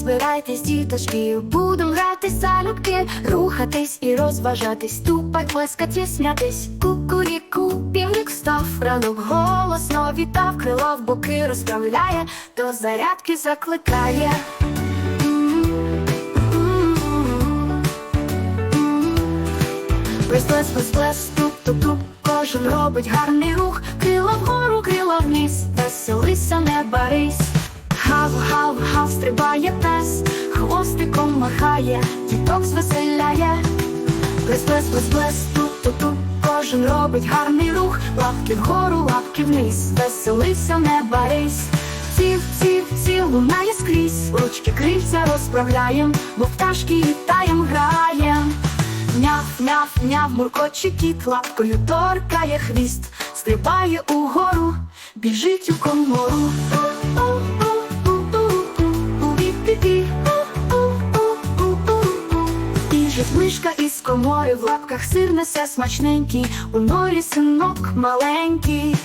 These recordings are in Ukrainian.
Збирайтесь, діточки, будем грати залюбки, рухатись і розважатись, тупай, плескати, смятись. Кукуріку, півник встав, ранок голосно вітав, крило в боки розправляє, до зарядки закликає. Плес, плес, туп, туп, туп, кожен робить гарний рух, крила вгору, крила вниз, веселися, не барись. Гав, гав, гав, хвостиком махає, діток звеселяє. Плес, плес, плес, плес, туп, туп, туп, кожен робить гарний рух, лапки вгору, лапки вниз, веселися, не барись. Ців, ців, ців, лунає скрізь, ручки крильця розправляєм, бо пташки літаєм, граєм. Няв, няв, няв, муркоче кіт, лапкою торкає хвіст, стрибає угору, біжить у комору. У-у-у-у-у-у-у-у-у-у-у-у. Біжить мишка із комори, в лапках сир несе смачненький, у норі синок маленький.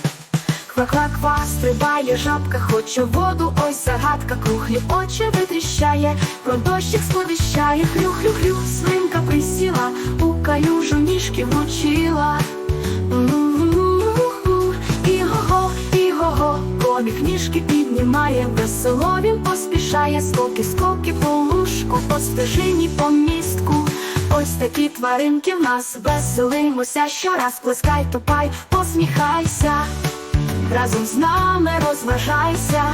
Ква-ква-ква, стрибає жабка, хоче воду, ось загадка, круглі очі витріщає, про дощик сповіщає, хрю-хрю-хрю, свинка присіла, у калюжу ніжки влучила. У-у-у-у-у. І-го-го, і-го-го, ніжки піднімає, весело він поспішає, скоки, скоки по лужку, по стежині, по містку. Ось такі тваринки в нас. Веселимося, щораз. Плескай, тупай, посміхайся. Разом з нами розважайся,